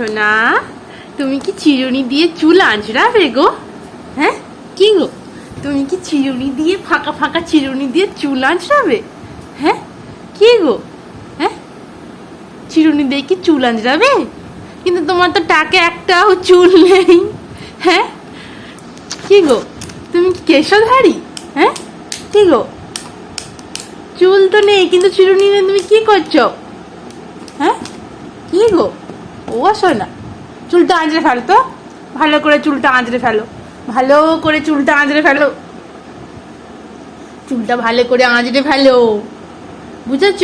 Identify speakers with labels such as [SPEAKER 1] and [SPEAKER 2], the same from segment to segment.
[SPEAKER 1] সোনা, তুমি কি চিরুনি দিয়ে চুল আঁচড়াবে গো? হ্যাঁ? কি গো? তুমি কি চিরুনি দিয়ে ফাঁকা ফাঁকা চিরুনি দিয়ে চুল আঁচড়াবে? হ্যাঁ? কি গো? হ্যাঁ? চিরুনি দিয়ে কি চুল আঁচড়াবে? কিন্তু তোমার তো টাকে একটাও চুল নেই। হ্যাঁ? কি গো? তুমি কি কেশধারী হ্যাঁ? কি গো? চুল তো নেই, কিন্তু চিরুনি নিয়ে তুমি কি করছ? হ্যাঁ? কি গো? ও শোনা চুলটা আঁচড়ে ফেলো তো। ভালো করে চুলটা আঁচড়ে ফেলো। ভালো করে চুলটা আঁচড়ে ফেলো। চুলটা ভালো করে আঁচড়ে ফেলো। বুঝেছ?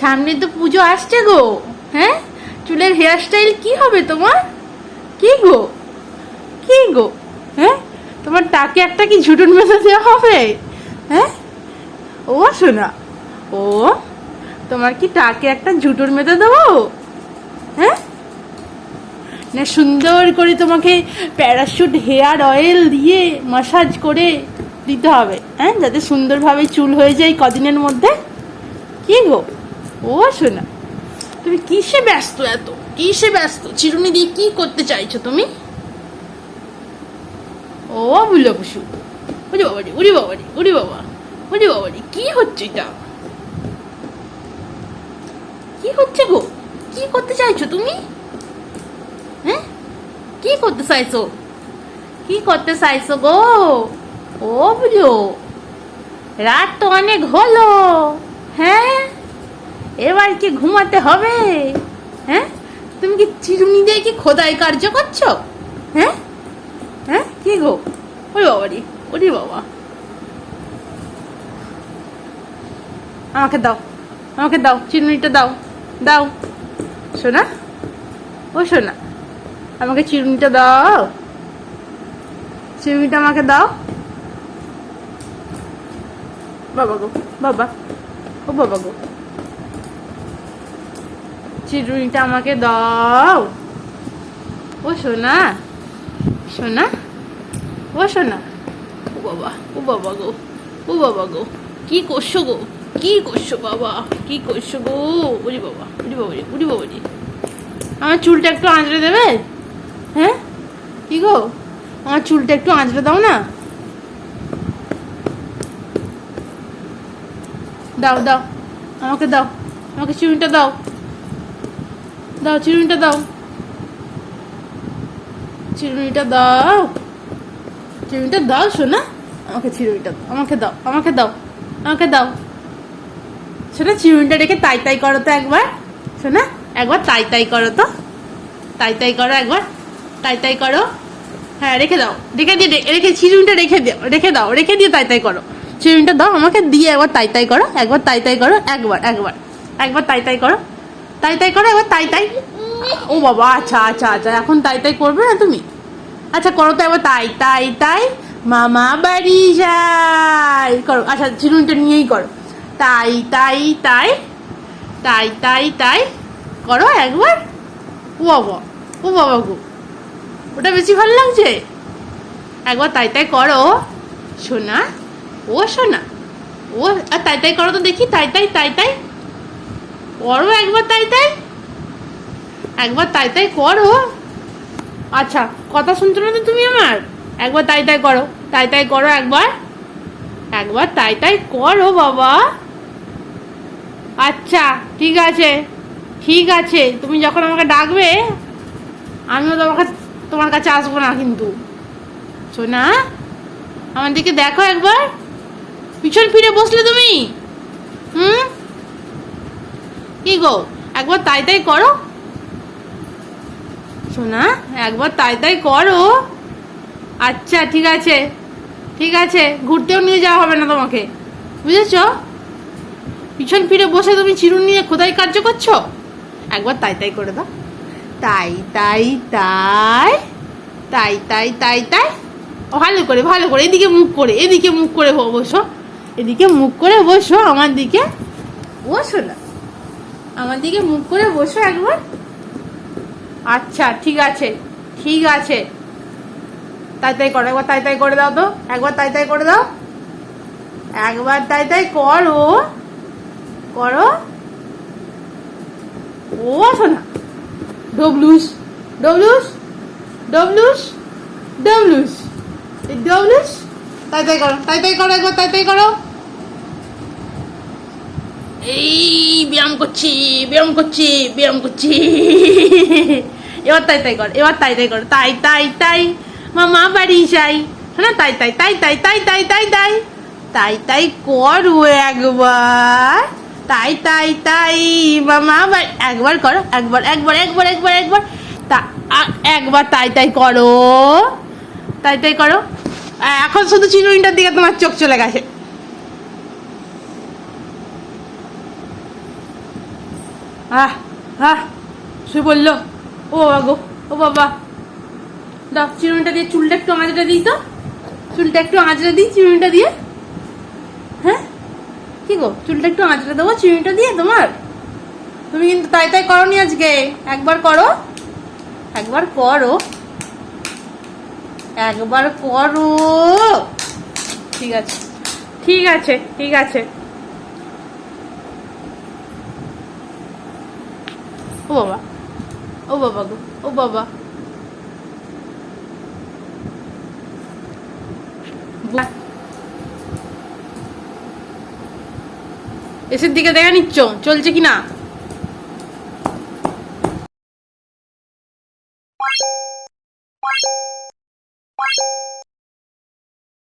[SPEAKER 1] সামনে তো পুজো আসছে গো। হ্যাঁ? চুলের হেয়ার স্টাইল কি হবে তোমার? কি গো? কি গো? হ্যাঁ? তোমার টাকে একটা কি ঝুটুন মেশে দেওয়া হবে? হ্যাঁ? ও শোনা ও তোমার কি টাকে একটা ঝুটুর মেতে দেবো? হ্যাঁ? না, সুন্দর করে তোমাকে প্যারাশুট, হেয়ার অয়েল দিয়ে মাসাজ করে দিতে হবে হ্যাঁ? যাতে সুন্দরভাবে চুল হয়ে যায় কদিনের মধ্যে। কি গো? ও, শোনা তুমি কিসে ব্যস্ত এত? কিসে ব্যস্ত? চিরুনি দিয়ে কি করতে চাইছো তুমি? ও বুলো পশু। উরি বাবারি উরি বাবারি উরি বাবা উরি বাবারি, কি হচ্ছে এটা? কি হচ্ছে গো? কি করতে চাইছো তুমি? হ্যাঁ? কি করতে চাইছো? কি করতে চাইছো গো? ও বুঝো, রাত তো অনেক হলো। হ্যাঁ? এবার কি ঘুমাতে হবে? হ্যাঁ? তুমি কি চিরুনি দিয়ে কি খোদাই কার্য করছ? হ্যাঁ? হ্যাঁ? কি গো? ওই বাবা রে, ওরে বাবা। আমাকে দাও আমাকে দাও, চিরুনিটা দাও। দাও। শোনা ও শোনা আমাকে চিরুনিটা দাও। চিরুনিটা আমাকে দাও। বাবা গো, বাবা, ও বাবা গো। চিরুনিটা আমাকে দাও। ও সোনা সোনা, ও সোনা। ও বাবা ও বাবা গো, ও বাবা গো, কি করছ গো? কি করছ বাবা? কি করছ গো? উরি বাবা উরি বাবা উরি বাবা রে। আমার চুলটা একটু আঁচড়ে দেবে? হ্যাঁ? কি গো? আমার চুলটা একটু আঁচড়ে দাও না। দাও দাও। আমাকে দাও। আমাকে চিরুনিটা দাও। দাও, চিরুনিটা দাও। চিরুনিটা দাও। চিরুনিটা দাও শোনা আমাকে চিরুনিটা দাও। আমাকে দাও আমাকে দাও। আমাকে দাও। শোনা চিরুনিটা রেখে তাই তাই করো তো একবার শোনা একবার তাই তাই করো তো তাই তাই করো একবার তাই তাই করো হ্যাঁ রেখে দাও রেখে দিয়ে রেখে চিরুনিটা রেখে দিও রেখে দাও রেখে দিয়ে তাই তাই করো চিরুনিটা দাও আমাকে দিয়ে একবার তাই তাই করো একবার তাই তাই করো একবার একবার একবার তাই তাই করো তাই তাই করো একবার তাই তাই ও বাবা আচ্ছা আচ্ছা আচ্ছা এখন তাই তাই করবে না তুমি আচ্ছা করো তো একবার তাই তাই তাই মামা বাড়ি যাই করো আচ্ছা চিরুনিটা নিয়েই করো তাই তাই তাই তাই তাই তাই, করো একবার। ও বাবা ও বাবা গো, ওটা বেশি ভালো লাগছে। একবার তাই তাই করো। সোনা, ও সোনা, ও, আর তাই তাই করো তো দেখি, তাই তাই তাই তাই, করো একবার তাই তাই, একবার তাই তাই করো। আচ্ছা কথা শুনছো না তো তুমি আমার? একবার তাই তাই করো, তাই তাই করো একবার একবার তাই তাই করো বাবা। আচ্ছা ঠিক আছে। ঠিক আছে, তুমি যখন আমাকে ডাকবে, আমিও তোমাকে, তোমার কাছে আসব না কিন্তু। শোনা আমার দিকে দেখো একবার। পিছন ফিরে বসলে তুমি? হুম? কি গো, একবার তাই তাই করো। শোনা একবার তাই তাই করো। আচ্ছা ঠিক আছে। ঠিক আছে, ঘুরতেও নিয়ে যাওয়া হবে না তোমাকে। বুঝেছ? পিছন ফিরে বসে তুমি চিরুন নিয়ে খোদাই কার্য করছ? একবার তাই তাই করে দাও। তাই তাই তাই তাই তাই তাই তাই। ভালো করে ভালো করে, এদিকে মুখ করে, এদিকে মুখ করে বসো। এদিকে মুখ করে বসো, আমার দিকে বসো না। আমার দিকে মুখ করে বসো একবার। আচ্ছা ঠিক আছে ঠিক আছে। তাই তাই করো, একবার তাই তাই করে দাও তো। একবার তাই তাই করে দাও। একবার তাই তাই করো। করো। ও শোনা ডবলুস ডবলুস ডবলুস ডবলুস এই ডবলুস তাই তাই করো, তাই তাই করো একবার, তাই তাই করো। এই, ব্যায়াম করছি ব্যায়াম করছি ব্যায়াম করছি। এবার তাই তাই কর, এবার তাই তাই কর, তাই তাই তাই। মামা বাড়ি যাই। হ্যাঁ তাই তাই তাই তাই তাই তাই তাই তাই তাই তাই করো একবার। তাই তাই তাই মামা বাড়ি একবার করো, একবার একবার একবার একবার একবার। তা একবার তাই তাই করো। তাই তাই করো। এখন শুধু চিরুনিটার দিকে তোমার চোখ চলে গেছে। আহ আহ, সে বলল, ও বাবা গো ও, বাবা। দাও, চিরুনিটা দিয়ে চুলটা একটু আঁচড়ে দিই তো। চুলটা একটু আঁচড়ে দিই, চিরুনিটা দিয়ে। কি গো, চুলটা একটু আঁচড়ে দেবো চিরুনিটা দিয়ে তোমার? তুমি কিন্তু তাই তাই করনি আজকে। একবার করো একবার করো একবার করো। ঠিক আছে ঠিক আছে ঠিক আছে। ও বাবা ও বাবা গো, ও বাবা। এসের দিকে দেখা নিচ্ছ? চলছে কি না